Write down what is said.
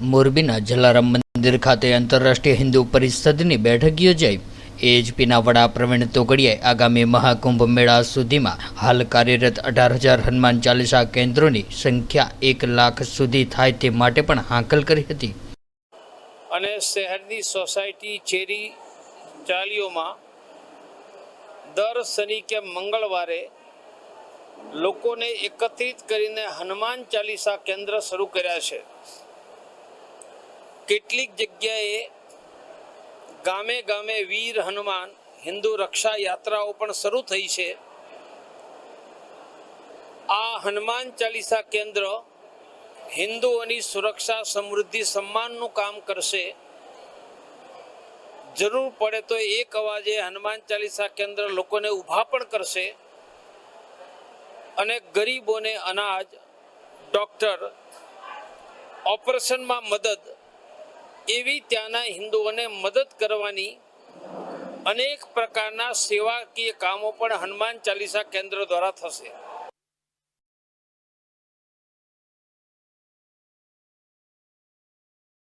મોરબીના જલારામ મંદિર ખાતે આંતરરાષ્ટ્રીય હિન્દુ પરિષદની બેઠક યોજાઈ. એએચપીના વડા પ્રવીણ તોગડિયાએ આગામી મહાકુંભ મેળા સુધીમાં હાલ કાર્યરત અઢાર હજાર હનુમાન ચાલીસા કેન્દ્રોની સંખ્યા એક લાખ સુધી થાય તે માટે પણ હાંકલ કરી હતી. અને શહેરની સોસાયટી ચેરી ચાલીઓમાં દર શનિ કે મંગળવારે લોકોને એકત્રિત કરીને હનુમાન ચાલીસા કેન્દ્ર શરૂ કર્યા છે. કેટલીક જગ્યાએ ગામે ગામે વીર હનુમાન, હિન્દુ રક્ષા યાત્રાઓ પણ શરૂ થઈ છે. આ હનુમાન ચાલીસા કેન્દ્ર હિન્દુઓની સુરક્ષા, સમૃદ્ધિ, સન્માનનું કામ કરશે. જરૂર પડે તો એક અવાજે હનુમાન ચાલીસા કેન્દ્ર લોકોને ઊભા પણ કરશે અને ગરીબોને અનાજ, ડૉક્ટર, ઓપરેશનમાં મદદ એવી ત્યાંના હિન્દુઓને મદદ કરવાની અનેક પ્રકારના સેવાકીય કામો પણ હનુમાન ચાલીસા કેન્દ્ર દ્વારા થશે.